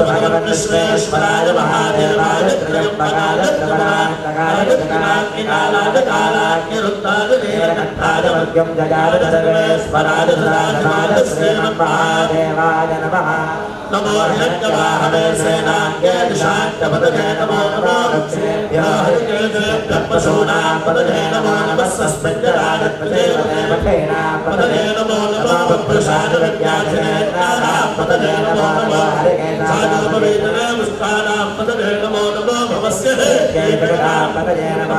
విశ్వేశ్వరాయ మహాదేవాయ త్రయంబకాయ త్రయమానాయ కాలాగ్నిరుద్ధాయ నీలకంఠాయ వర్గం జయాయ సర్వేశ్వరాయ సదాశివాయ నమో హిరణ్యవాహవే సేనాగ్యే పశూనాం పదజే నమో నమస్సస్పంజరాగత్పదే వదేవతేనాం పదజే నమో నమో ప్రసాదవ్యాజనేత్రానాం పదజే నమో నమో సాధుపవేదనాముష్టానాం పదజే నమో నమో భవస్య జయప్రదాం పదజే నమో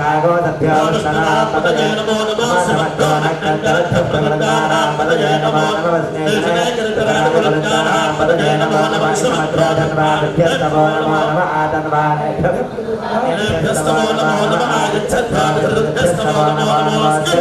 భాగవతభ్యో సనాపదయ నమో నమః సమర్థో నకందరథ ప్రవరదానాం పదయ నమో నమః స్నేహకృతరాగవరదానాం పదయ